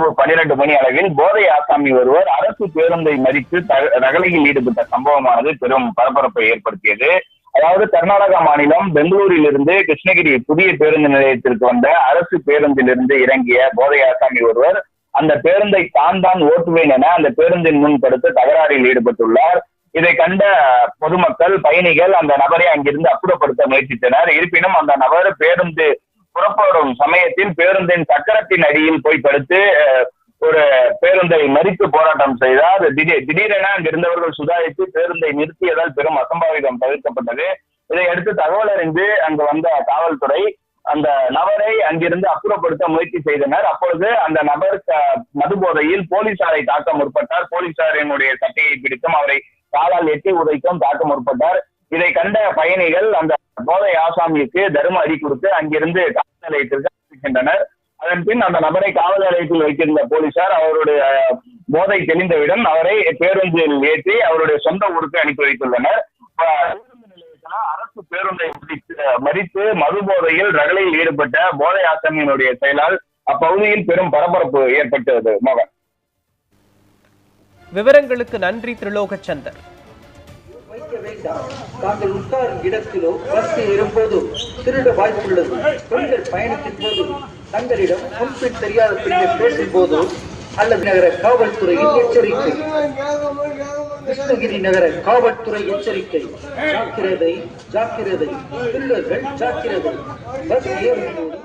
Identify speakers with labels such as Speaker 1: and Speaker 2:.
Speaker 1: இரவு பன்னிரண்டு மணி அளவில் போதை ஆசாமி ஒருவர் அரசு பேருந்தை மறித்து ரகலையில் ஈடுபட்ட சம்பவமானது பெரும் பரபரப்பை ஏற்படுத்தியது. அதாவது கர்நாடகா மாநிலம் பெங்களூரில் இருந்து கிருஷ்ணகிரி புதிய பேருந்து நிலையத்திற்கு வந்த அரசு பேருந்திலிருந்து இறங்கிய போதை ஆசாமி ஒருவர் அந்த பேருந்தை தான் தான் ஓட்டுவேன் என அந்த பேருந்தின் முன் படுத்து தகராறில் ஈடுபட்டுள்ளார். இதை கண்ட பொதுமக்கள் பயணிகள் அந்த நபரை அங்கிருந்து அப்புறப்படுத்த முயற்சித்தனர். இருப்பினும் அந்த நபர் பேருந்து புறப்படும் சமயத்தில் பேருந்தின் சக்கரத்தின் அடியில் போய் படுத்து ஒரு பேருந்தை மறித்து போராட்டம் செய்தார். திடீர் திடீரென அங்கிருந்தவர்கள் சுதாரித்து பேருந்தை நிறுத்தியதால் பெரும் அசம்பாவிதம் தவிர்க்கப்பட்டது. இதையடுத்து தகவல் அறிந்து அங்கு வந்த காவல்துறை அந்த நபரை அங்கிருந்து அப்புறப்படுத்த முயற்சி செய்தனர். அப்பொழுது அந்த நபர் மதுபோதையில் மது போதையில் போலீசாரை தாக்க முற்பட்டார். போலீசாரினுடைய சட்டையை பிடித்தும் அவரை காலால் எட்டி உதைக்கும் தாக்க முற்பட்டார். இதை கண்ட பயணிகள் அந்த போதை ஆசாமிக்கு தர்ம அடி கொடுத்து அங்கிருந்து காவல் நிலையத்திற்கு அனுப்புகின்றனர் அதன் பின் அந்த நபரை காவல் நிலையத்தில் வைத்திருந்த போலீசார் அவருடைய போதை தெளிந்தவுடன் அவரை பேருந்தில் ஏற்றி அவருடைய சொந்த ஊருக்கு அனுப்பி வைத்துள்ளனர். அரசு பேருந்தை மறித்து- மதித்து மது போதையில் ரகளையில் ஈடுபட்ட போதை ஆசாமியினுடைய செயலால் அப்பகுதியில் பெரும் பரபரப்பு ஏற்பட்டது மகன்.
Speaker 2: விவரங்களுக்கு நன்றி திரிலோகச்சந்தர்.
Speaker 3: வைக்க வேண்டாம். தாங்கள் உட்காரும் இடத்திலோ பஸ்ஸில் ஏறும்போதோ திருட வாய்ப்புள்ளது பெண்கள் பயணத்தின் போது தங்களிடம் முன்பின் தெரியாத பெண்கள் பேசும் போதோ அல்லது நகர காவல்துறையின் எச்சரிக்கை. கிருஷ்ணகிரி நகர காவல்துறை எச்சரிக்கை. ஜாக்கிரதை ஜாக்கிரதை. திருடர்கள் ஜாக்கிரதை. பஸ் ஏறும்போது